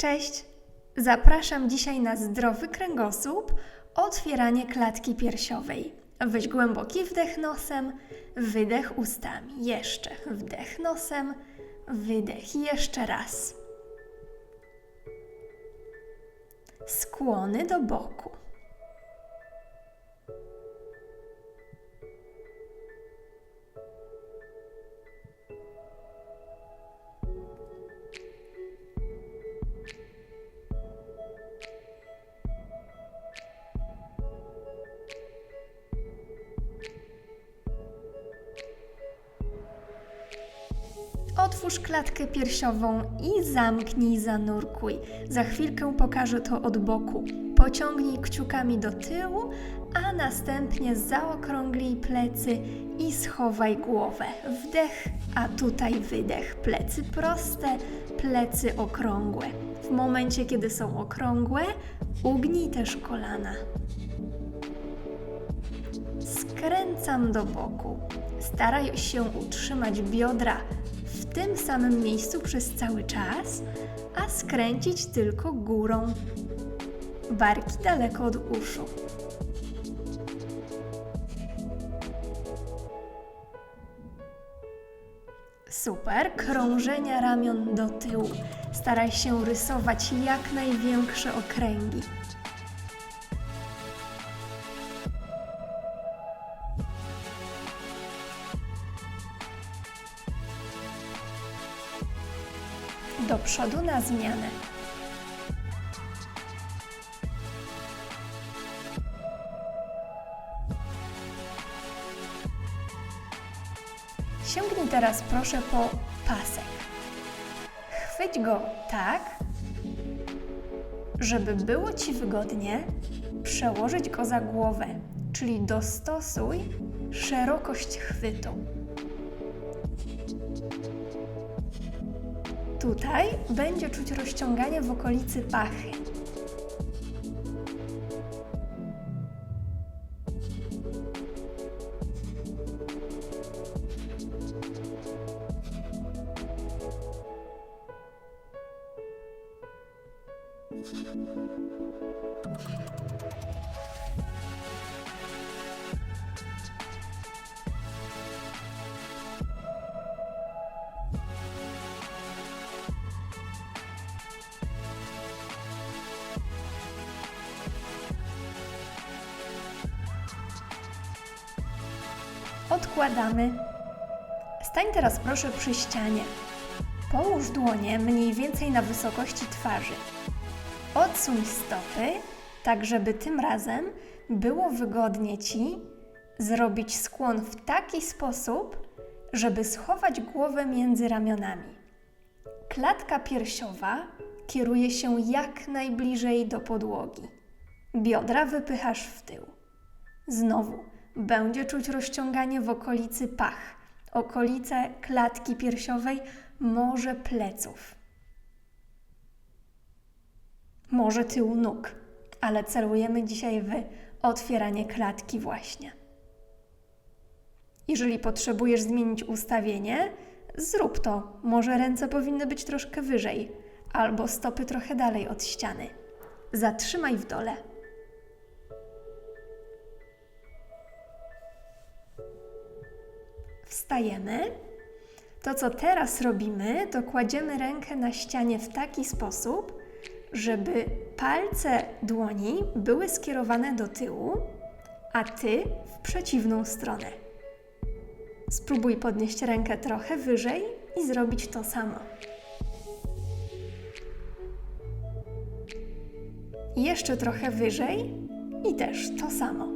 Cześć! Zapraszam dzisiaj na zdrowy kręgosłup, otwieranie klatki piersiowej. Weź głęboki wdech nosem, wydech ustami. Jeszcze wdech nosem, wydech. Jeszcze raz. Skłony do boku. Otwórz klatkę piersiową i zamknij, zanurkuj. Za chwilkę pokażę to od boku. Pociągnij kciukami do tyłu, a następnie zaokrąglij plecy i schowaj głowę. Wdech, a tutaj wydech. Plecy proste, plecy okrągłe. W momencie, kiedy są okrągłe, ugnij też kolana. Skręcam do boku. Staraj się utrzymać biodra w tym samym miejscu przez cały czas, a skręcić tylko górą. Barki daleko od uszu. Super, krążenia ramion do tyłu. Staraj się rysować jak największe okręgi. Do przodu na zmianę. Sięgnij teraz proszę po pasek. Chwyć go tak, żeby było Ci wygodnie przełożyć go za głowę, czyli dostosuj szerokość chwytu. Tutaj będzie czuć rozciąganie w okolicy pachy. Odkładamy. Stań teraz proszę przy ścianie. Połóż dłonie mniej więcej na wysokości twarzy. Odsuń stopy, tak żeby tym razem było wygodnie Ci zrobić skłon w taki sposób, żeby schować głowę między ramionami. Klatka piersiowa kieruje się jak najbliżej do podłogi. Biodra wypychasz w tył. Znowu będzie czuć rozciąganie w okolicy pach, okolice klatki piersiowej, może pleców, może tyłu nóg, ale celujemy dzisiaj w otwieranie klatki właśnie. Jeżeli potrzebujesz zmienić ustawienie, zrób to. Może ręce powinny być troszkę wyżej, albo stopy trochę dalej od ściany. Zatrzymaj w dole. Wstajemy. To, co teraz robimy, to kładziemy rękę na ścianie w taki sposób, żeby palce dłoni były skierowane do tyłu, a ty w przeciwną stronę. Spróbuj podnieść rękę trochę wyżej i zrobić to samo. Jeszcze trochę wyżej i też to samo.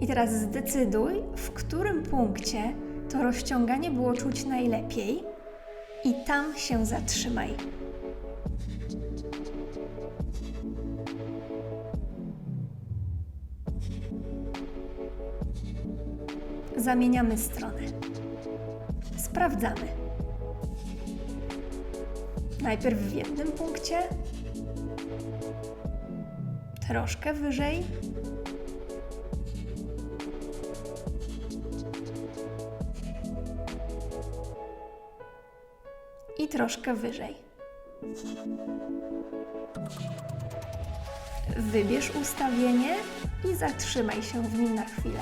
I teraz zdecyduj, w którym punkcie to rozciąganie było czuć najlepiej i tam się zatrzymaj. Zamieniamy stronę. Sprawdzamy. Najpierw w jednym punkcie, troszkę wyżej i troszkę wyżej. Wybierz ustawienie i zatrzymaj się w nim na chwilę.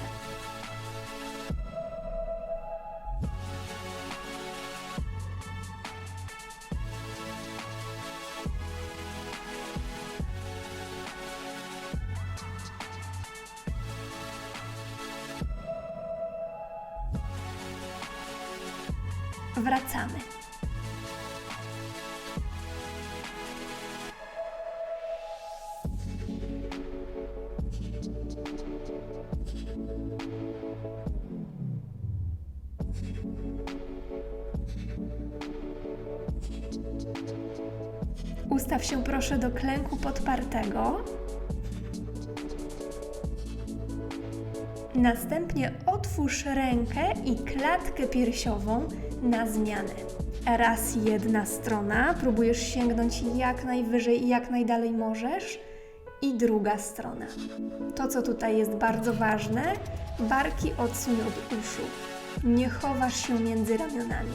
Wracamy. Ustaw się proszę do klęku podpartego. Następnie otwórz rękę i klatkę piersiową na zmianę. Raz jedna strona, próbujesz sięgnąć jak najwyżej i jak najdalej możesz, i druga strona. To, co tutaj jest bardzo ważne, barki odsuń od uszu. Nie chowasz się między ramionami.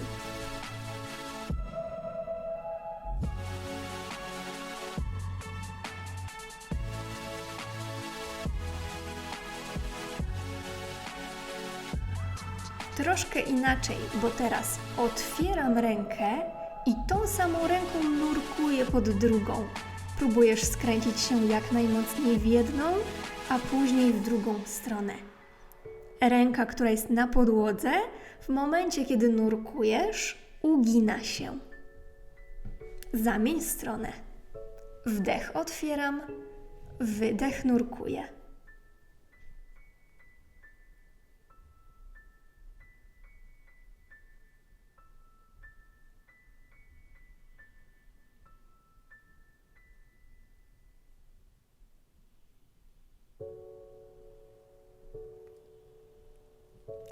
Troszkę inaczej, bo teraz otwieram rękę i tą samą ręką nurkuję pod drugą. Próbujesz skręcić się jak najmocniej w jedną, a później w drugą stronę. Ręka, która jest na podłodze, w momencie kiedy nurkujesz, ugina się. Zamień stronę. Wdech otwieram, wydech nurkuję.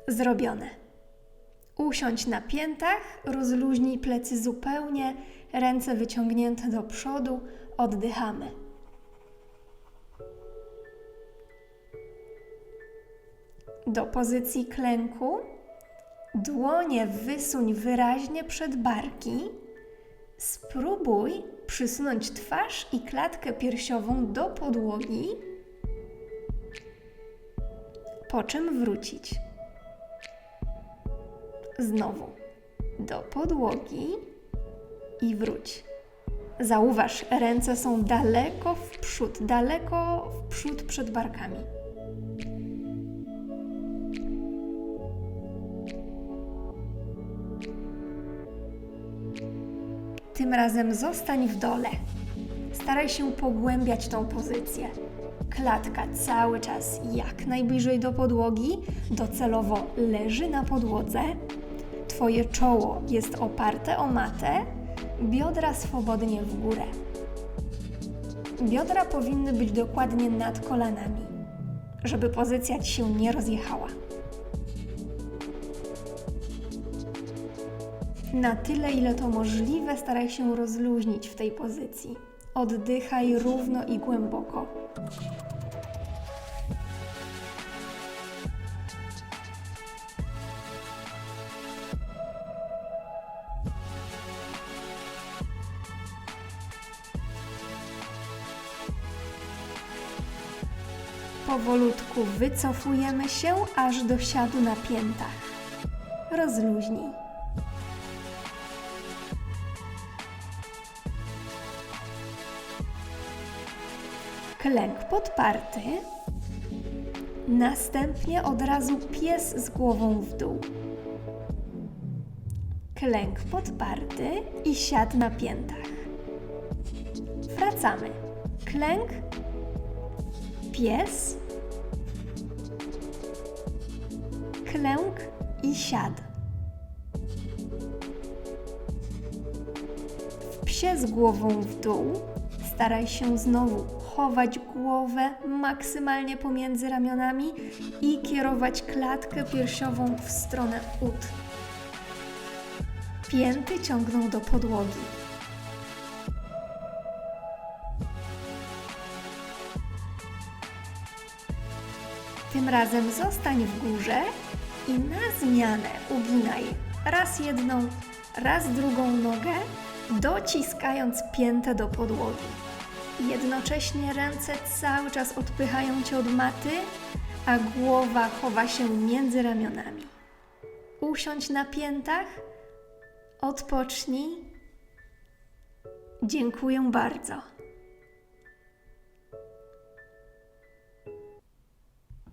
Zrobione. Usiądź na piętach, rozluźnij plecy zupełnie, ręce wyciągnięte do przodu, oddychamy. Do pozycji klęku. Dłonie wysuń wyraźnie przed barki. Spróbuj przysunąć twarz i klatkę piersiową do podłogi, po czym wrócić. Znowu do podłogi i wróć. Zauważ, ręce są daleko w przód, daleko w przód przed barkami. Tym razem zostań w dole. Staraj się pogłębiać tą pozycję. Klatka cały czas jak najbliżej do podłogi, docelowo leży na podłodze. Twoje czoło jest oparte o matę, biodra swobodnie w górę. Biodra powinny być dokładnie nad kolanami, żeby pozycja ci się nie rozjechała. Na tyle, ile to możliwe, staraj się rozluźnić w tej pozycji. Oddychaj równo i głęboko. Powolutku wycofujemy się aż do siadu na piętach. Rozluźnij. Klęk podparty. Następnie od razu pies z głową w dół. Klęk podparty i siad na piętach. Wracamy. Klęk, pies, klęk i siad. W psie z głową w dół staraj się znowu chować głowę maksymalnie pomiędzy ramionami i kierować klatkę piersiową w stronę ud. Pięty ciągną do podłogi. Tym razem zostań w górze i na zmianę uginaj raz jedną, raz drugą nogę, dociskając piętę do podłogi. Jednocześnie ręce cały czas odpychają cię od maty, a głowa chowa się między ramionami. Usiądź na piętach, odpocznij. Dziękuję bardzo.